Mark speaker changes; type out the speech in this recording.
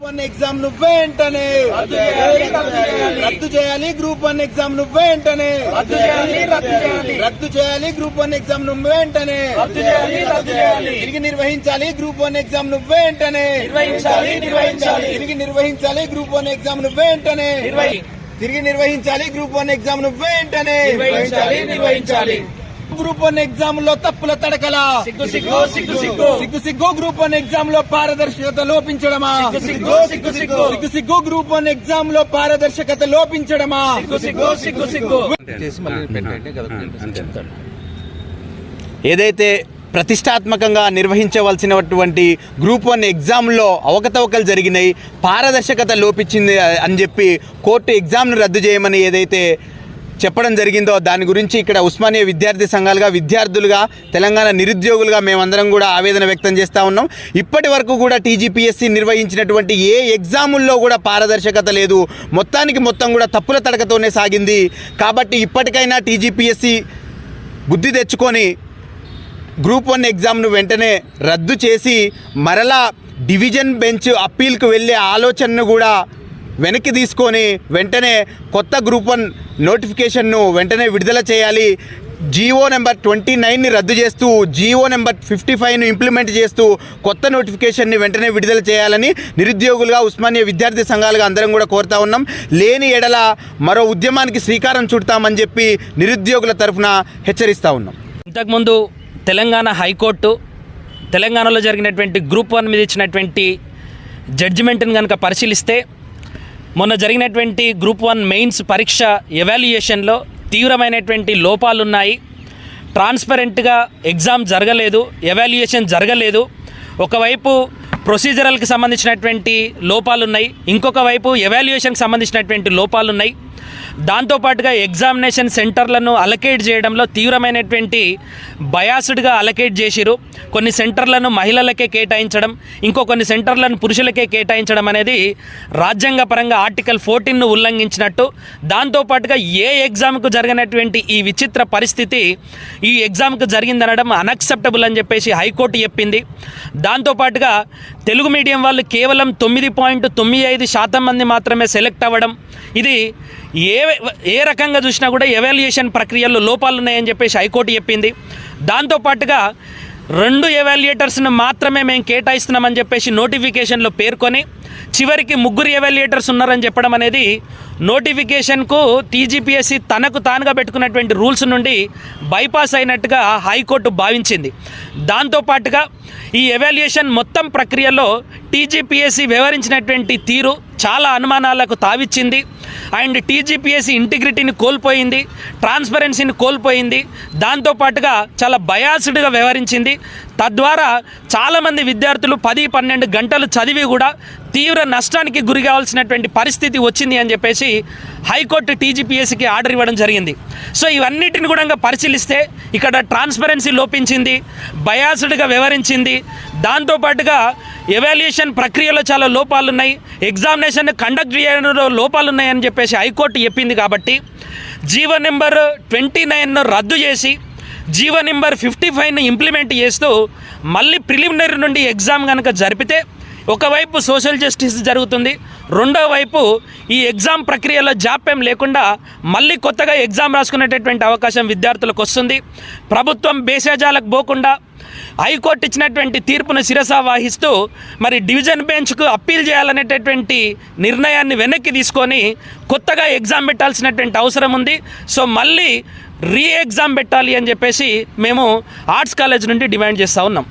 Speaker 1: One ఎగ్జామ్ను వెంటనే రద్దు చేయాలి గ్రూప్ వన్ ఎగ్జామ్ను వెంటనే రద్దు చేయాలి గ్రూప్ వన్ ఎగ్జామ్ను వెంటనే తిరిగి నిర్వహించాలి. గ్రూప్ వన్ ఎగ్జామ్ను వెంటనే. తిరిగి నిర్వహించాలి. గ్రూప్ వన్ ఎగ్జామ్ను వెంటనే తిరిగి నిర్వహించాలి. గ్రూప్ వన్ ఎగ్జామ్ను వెంటనే
Speaker 2: నిర్వహించాలి.
Speaker 1: గ్రూప్ వన్ ఎగ్జామ్లో తప్పుల తడకల.
Speaker 2: సిగ్గు సిగ్గు సిగ్గు సిగ్గు.
Speaker 1: సిగ్గు సిగ్గు గ్రూప్ వన్ ఎగ్జామ్లో పారదర్శకత లోపించడమా?
Speaker 2: సిగ్గు సిగ్గు సిగ్గు సిగ్గు
Speaker 1: సిగ్గు సిగ్గు. గ్రూప్ వన్ ఎగ్జామ్లో పారదర్శకత లోపించడమా?
Speaker 2: సిగ్గు సిగ్గు సిగ్గు సిగ్గు.
Speaker 3: ఏదైతే ప్రతిష్టాత్మకంగా నిర్వహించవలసినటువంటి గ్రూప్ వన్ ఎగ్జామ్లో అవకతవకలు జరిగినాయి పారదర్శకత లోపించింది అని చెప్పి కోర్టు ఎగ్జామ్ను రద్దు చేయమని ఏదైతే చెప్పడం జరిగిందో దాని గురించి ఇక్కడ ఉస్మానియా విద్యార్థి సంఘాలుగా విద్యార్థులుగా తెలంగాణ నిరుద్యోగులుగా మేమందరం కూడా ఆవేదన వ్యక్తం చేస్తూ ఉన్నాం. ఇప్పటి వరకు కూడా టీజీపీఎస్సీ నిర్వహించినటువంటి ఏ ఎగ్జాముల్లో కూడా పారదర్శకత లేదు. మొత్తానికి మొత్తం కూడా తప్పుల తడకతోనే సాగింది. కాబట్టి ఇప్పటికైనా టీజీపీఎస్సీ బుద్ధి తెచ్చుకొని గ్రూప్ వన్ ఎగ్జామ్ను వెంటనే రద్దు చేసి మరలా డివిజన్ బెంచ్ అప్పీల్కి వెళ్ళే ఆలోచనను కూడా వెనక్కి తీసుకొని వెంటనే కొత్త గ్రూప్ వన్ నోటిఫికేషన్ను వెంటనే విడుదల చేయాలి. జీవో నెంబర్ ట్వంటీ నైన్ని రద్దు చేస్తూ జీవో నెంబర్ ఫిఫ్టీ ఫైవ్ను ఇంప్లిమెంట్ చేస్తూ కొత్త నోటిఫికేషన్ని వెంటనే విడుదల చేయాలని నిరుద్యోగులుగా ఉస్మానియా విద్యార్థి సంఘాలుగా అందరం కూడా కోరుతా ఉన్నాం. లేని ఎడల మరో ఉద్యమానికి శ్రీకారం చుడతామని చెప్పి నిరుద్యోగుల తరఫున హెచ్చరిస్తూ ఉన్నాం.
Speaker 2: ఇంతకుముందు తెలంగాణ హైకోర్టు తెలంగాణలో జరిగినటువంటి గ్రూప్ వన్ మీద ఇచ్చినటువంటి జడ్జిమెంట్ని కనుక పరిశీలిస్తే మొన్న జరిగినటువంటి గ్రూప్ వన్ మెయిన్స్ పరీక్ష ఎవాల్యుయేషన్లో తీవ్రమైనటువంటి లోపాలు ఉన్నాయి ట్రాన్స్పరెంట్గా ఎగ్జామ్ జరగలేదు ఎవాల్యుయేషన్ జరగలేదు. ఒకవైపు ప్రొసీజరల్కి సంబంధించినటువంటి లోపాలు ఉన్నాయి ఇంకొక వైపు ఎవాల్యుయేషన్కి సంబంధించినటువంటి లోపాలు ఉన్నాయి దాంతోపాటుగా ఎగ్జామినేషన్ సెంటర్లను అలకేట్ చేయడంలో తీవ్రమైనటువంటి బయాస్డ్గా అలకేట్ చేసిరు. కొన్ని సెంటర్లను మహిళలకే కేటాయించడం ఇంకో కొన్ని సెంటర్లను పురుషులకే కేటాయించడం అనేది రాజ్యాంగ పరంగా ఆర్టికల్ ఫోర్టీన్ను ఉల్లంఘించినట్టు. దాంతోపాటుగా ఏ ఎగ్జామ్కు జరిగినటువంటి ఈ విచిత్ర పరిస్థితి ఈ ఎగ్జామ్కు జరిగిందనడం అనక్సెప్టబుల్ అని చెప్పేసి హైకోర్టు చెప్పింది. దాంతోపాటుగా తెలుగు మీడియం వాళ్ళు కేవలం తొమ్మిది పాయింట్ తొమ్మిది ఐదు శాతం మంది మాత్రమే సెలెక్ట్ అవ్వడం ఇది ఏ ఏ రకంగా చూసినా కూడా ఎవాల్యుయేషన్ ప్రక్రియల్లో లోపాలు ఉన్నాయని చెప్పేసి హైకోర్టు చెప్పింది. దాంతోపాటుగా రెండు ఎవాల్యుయేటర్స్ను మాత్రమే మేము కేటాయిస్తున్నామని చెప్పేసి నోటిఫికేషన్లో పేర్కొని చివరికి ముగ్గురు ఎవాల్యుయేటర్స్ ఉన్నారని చెప్పడం అనేది నోటిఫికేషన్కు టీజీపీఎస్సీ తనకు తానుగా పెట్టుకున్నటువంటి రూల్స్ నుండి బైపాస్ అయినట్టుగా హైకోర్టు భావించింది. దాంతోపాటుగా ఈ ఎవాల్యుయేషన్ మొత్తం ప్రక్రియలో టీజీపీఎస్సీ వ్యవహరించినటువంటి తీరు చాలా అనుమానాలకు తావిచ్చింది. అండ్ టీజీపీఎస్సీ ఇంటిగ్రిటీని కోల్పోయింది ట్రాన్స్పరెన్సీని కోల్పోయింది దాంతోపాటుగా చాలా బయాస్డ్గా వ్యవహరించింది. తద్వారా చాలామంది విద్యార్థులు పది పన్నెండు గంటలు చదివి కూడా తీవ్ర నష్టానికి గురి కావాల్సినటువంటి పరిస్థితి వచ్చింది అని చెప్పేసి హైకోర్టు టీజీపీఎస్సీకి ఆర్డర్ ఇవ్వడం జరిగింది. సో ఇవన్నిటిని కూడా పరిశీలిస్తే ఇక్కడ ట్రాన్స్పరెన్సీ లోపించింది బయాస్డ్గా వ్యవహరించింది. దాంతోపాటుగా ఎవాల్యుయేషన్ ప్రక్రియలో చాలా లోపాలు ఉన్నాయి ఎగ్జామినేషన్ కండక్ట్ చేయడంలో లోపాలు ఉన్నాయని చెప్పేసి హైకోర్టు చెప్పింది కాబట్టి జీవో నెంబర్ ట్వంటీ నైన్ను రద్దు చేసి జీవో నెంబర్ ఫిఫ్టీ ఫైవ్ను ఇంప్లిమెంట్ చేస్తూ మళ్ళీ ప్రిలిమినరీ నుండి ఎగ్జామ్ కనుక జరిపితే ఒకవైపు సోషల్ జస్టిస్ జరుగుతుంది రెండో వైపు ఈ ఎగ్జామ్ ప్రక్రియలో జాప్యం లేకుండా మళ్ళీ కొత్తగా ఎగ్జామ్ రాసుకునేటటువంటి అవకాశం విద్యార్థులకు వస్తుంది. ప్రభుత్వం బేసేజాలకు పోకుండా హైకోర్టు ఇచ్చినటువంటి తీర్పును శిరస వహిస్తూ మరి డివిజన్ బెంచ్కు అప్పీల్ చేయాలనేటటువంటి నిర్ణయాన్ని వెనక్కి తీసుకొని కొత్తగా ఎగ్జామ్ పెట్టాల్సినటువంటి అవసరం ఉంది. సో మళ్ళీ రీ ఎగ్జామ్ పెట్టాలి అని చెప్పేసి మేము ఆర్ట్స్ కాలేజ్ నుండి డిమాండ్ చేస్తూ ఉన్నాం.